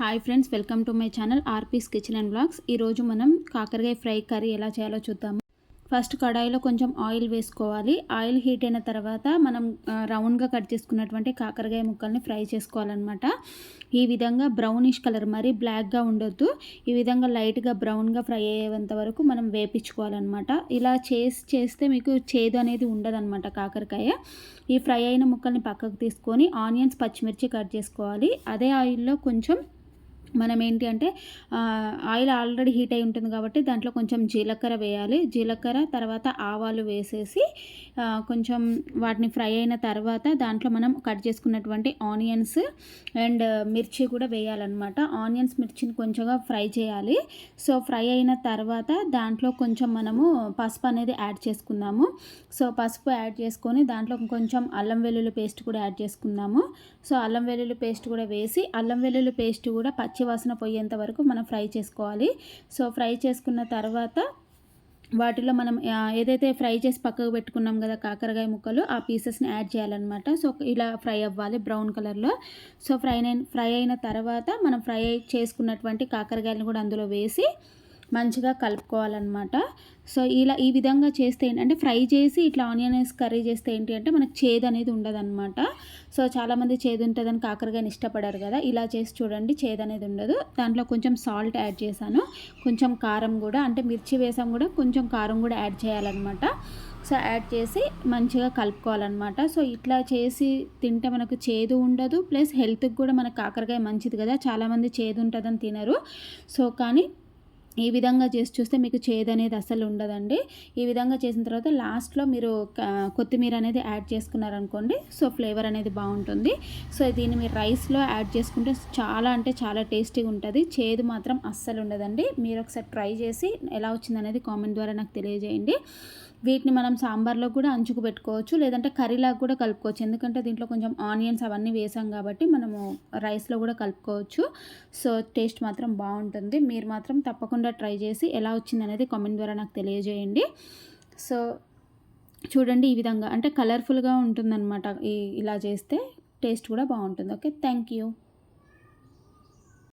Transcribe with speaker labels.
Speaker 1: Hi friends welcome to my channel RP's kitchen and blogs ఈరోజు మనం కాకరకాయ fry curry ఎలా చేయాలో చూద్దాము. ఫస్ట్ కడాయిలో కొంచెం ఆయిల్ వేసుకోవాలి. ఆయిల్ హీట్ అయిన తర్వాత మనం రౌండ్గా కట్ చేసుకున్నటువంటి కాకరకాయ ముక్కల్ని ఫ్రై చేసుకోవాలన్నమాట. ఈ విధంగా బ్రౌనిష్ కలర్ మరీ బ్లాక్గా ఉండొద్దు. ఈ విధంగా లైట్గా బ్రౌన్గా ఫ్రై అయ్యేంత వరకు మనం వేపించుకోవాలన్నమాట. ఇలా చేసి చేస్తే మీకు చేదు అనేది ఉండదన్నమాట కాకరకాయ. ఈ ఫ్రై అయిన ముక్కల్ని పక్కకు తీసుకొని ఆనియన్స్ పచ్చిమిర్చి కట్ చేసుకోవాలి. అదే ఆయిల్లో కొంచెం మనం ఏంటి అంటే ఆయిల్ ఆల్రెడీ హీట్ అయి ఉంటుంది కాబట్టి దాంట్లో కొంచెం జీలకర్ర వేయాలి. జీలకర్ర తర్వాత ఆవాలు వేసేసి కొంచెం వాటిని ఫ్రై అయిన తర్వాత దాంట్లో మనం కట్ చేసుకున్నటువంటి ఆనియన్స్ అండ్ మిర్చి కూడా వేయాలన్నమాట. ఆనియన్స్ మిర్చిని కొంచెంగా ఫ్రై చేయాలి. సో ఫ్రై అయిన తర్వాత దాంట్లో కొంచెం మనము పసుపు అనేది యాడ్ చేసుకుందాము. సో పసుపు యాడ్ చేసుకొని దాంట్లో కొంచెం అల్లం వెల్లుల్లి పేస్ట్ కూడా యాడ్ చేసుకుందాము. సో అల్లం వెల్లుల్లి పేస్ట్ కూడా వేసి అల్లం వెల్లుల్లి పేస్ట్ కూడా పచ్చి వాసన పోయేంత వరకు మనం ఫ్రై చేసుకోవాలి. సో ఫ్రై చేసుకున్న తర్వాత వాటిలో మనం ఏదైతే ఫ్రై చేసి పక్కకు పెట్టుకున్నాం కదా కాకరకాయ ముక్కలు ఆ పీసెస్ని యాడ్ చేయాలన్నమాట. సో ఇలా ఫ్రై అవ్వాలి బ్రౌన్ కలర్లో. సో ఫ్రై అయిన ఫ్రై అయిన తర్వాత మనం ఫ్రై చేసుకున్నటువంటి కాకరకాయలను కూడా అందులో వేసి మంచిగా కలుపుకోవాలన్నమాట. సో ఇలా ఈ విధంగా చేస్తే ఏంటి- అంటే ఫ్రై చేసి ఇట్లా ఆనియన్ వేసి కర్రీ చేస్తే ఏంటి అంటే మనకు చేదు అనేది ఉండదన్నమాట. సో చాలామంది చేదు ఉంటుందని కాకరకాయని ఇష్టపడరు కదా. ఇలా చేసి చూడండి చేదు అనేది ఉండదు. దాంట్లో కొంచెం సాల్ట్ యాడ్ చేశాను. కొంచెం కారం కూడా అంటే మిర్చి వేసాం కూడా కొంచెం కారం కూడా యాడ్ చేయాలన్నమాట. సో యాడ్ చేసి మంచిగా కలుపుకోవాలన్నమాట. సో ఇట్లా చేసి తింటే మనకు చేదు ఉండదు. ప్లస్ హెల్త్కి కూడా మనకు కాకరకాయ మంచిది కదా. చాలామంది చేదు ఉంటుందని తినరు. సో కానీ ఈ విధంగా చేసి చూస్తే మీకు చేదు అనేది అసలు ఉండదండి. ఈ విధంగా చేసిన తర్వాత లాస్ట్లో మీరు కొత్తిమీర అనేది యాడ్ చేసుకున్నారనుకోండి సో ఫ్లేవర్ అనేది బాగుంటుంది. సో దీన్ని మీరు రైస్లో యాడ్ చేసుకుంటే చాలా అంటే చాలా టేస్టీగా ఉంటుంది. చేదు మాత్రం అస్సలు ఉండదండి. మీరు ఒకసారి ట్రై చేసి ఎలా వచ్చింది అనేది కామెంట్ ద్వారా నాకు తెలియజేయండి. వీటిని మనం సాంబార్లో కూడా అంచుకు పెట్టుకోవచ్చు లేదంటే కర్రీలాగా కూడా కలుపుకోవచ్చు. ఎందుకంటే దీంట్లో కొంచెం ఆనియన్స్ అవన్నీ వేసాం కాబట్టి మనము రైస్లో కూడా కలుపుకోవచ్చు. సో టేస్ట్ మాత్రం బాగుంటుంది. మీరు మాత్రం తప్పకుండా ట్రై చేసి ఎలా వచ్చింది అనేది కామెంట్ ద్వారా నాకు తెలియజేయండి. సో చూడండి ఈ విధంగా అంటే కలర్ఫుల్గా ఉంటుందన్నమాట ఇలా చేస్తే టేస్ట్ కూడా బాగుంటుంది. Okay thank you.